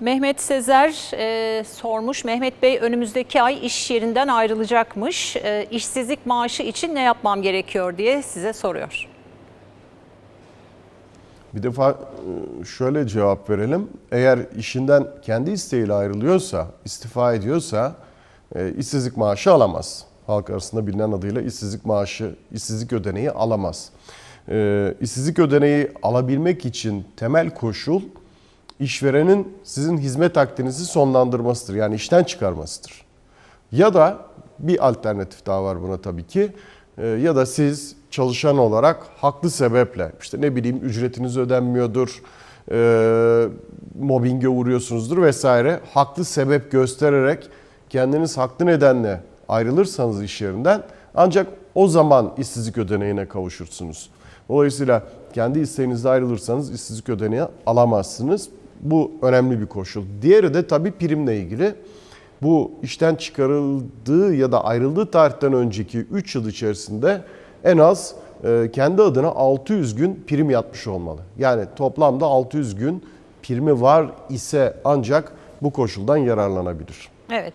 Mehmet Sezer e, sormuş. Mehmet Bey önümüzdeki ay iş yerinden ayrılacakmış. E, işsizlik maaşı için ne yapmam gerekiyor diye size soruyor. Bir defa e, şöyle cevap verelim. Eğer işinden kendi isteğiyle ayrılıyorsa, istifa ediyorsa e, işsizlik maaşı alamaz. Halk arasında bilinen adıyla işsizlik maaşı, işsizlik ödeneği alamaz. E, işsizlik ödeneği alabilmek için temel koşul işverenin sizin hizmet akdinizi sonlandırmasıdır. Yani işten çıkarmasıdır. Ya da bir alternatif daha var buna tabii ki. Ee, ya da siz çalışan olarak haklı sebeple işte ne bileyim ücretiniz ödenmiyordur, e, mobbinge uğruyorsunuzdur vesaire. Haklı sebep göstererek kendiniz haklı nedenle ayrılırsanız iş yerinden ancak o zaman işsizlik ödeneğine kavuşursunuz. Dolayısıyla kendi isteğinizle ayrılırsanız işsizlik ödeneği alamazsınız. Bu önemli bir koşul. Diğeri de tabii primle ilgili bu işten çıkarıldığı ya da ayrıldığı tarihten önceki 3 yıl içerisinde en az e, kendi adına 600 gün prim yatmış olmalı. Yani toplamda 600 gün primi var ise ancak bu koşuldan yararlanabilir. Evet.